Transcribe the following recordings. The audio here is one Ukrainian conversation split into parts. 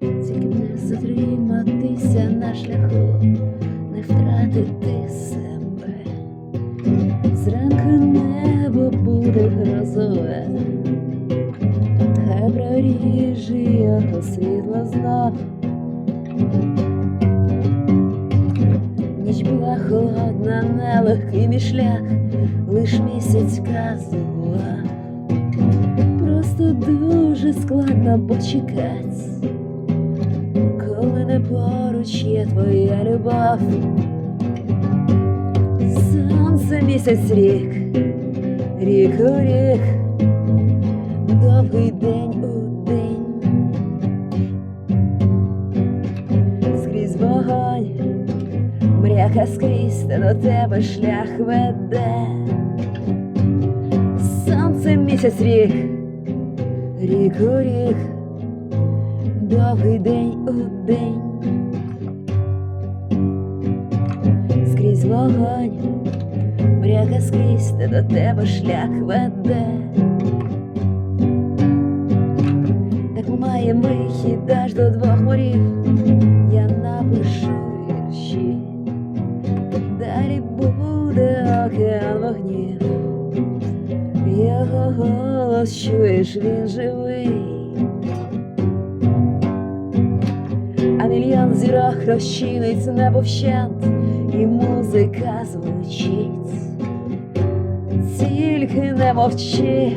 тільки не затриматися на шляху, не втратити себе. Зранку небо буде грозове, хай проріже його світло знов. Ніч була холодна, нелегкий мій шлях, лиш місяць казував. Просто дуже складно почекать, коли не поруч є твоя любов. Сонце місяць рік, рік у рік, довгий день у день, скрізь вогонь, мряка скрізь, та до тебе шлях веде. Сонце місяць рік, рік у рік, довгий день у день, скрізь вогонь, мряка скрізь, та до тебе шлях веде. Так має вихід аж до двох морів, я напишу вірші, далі буде океан вогнів. Його голос чуєш, він живий. Мільйон зірок розчинить небо вщент, і музика звучить. Тільки не мовчи,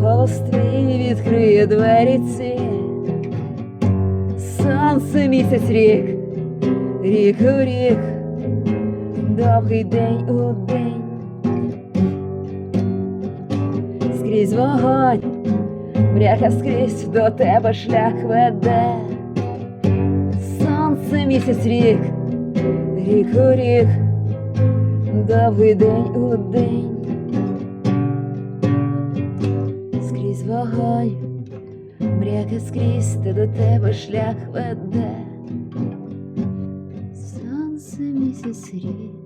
голос твій відкриє двері ці. Сонце місяць рік, рік у рік, довгий день у день. скрізь вогонь, мряка скрізь до тебе шлях веде. Сонце місяць рік, рік у рік, довгий день у день. Скрізь вогонь, мряка скрізь та до тебе шлях веде. Сонце місяць рік.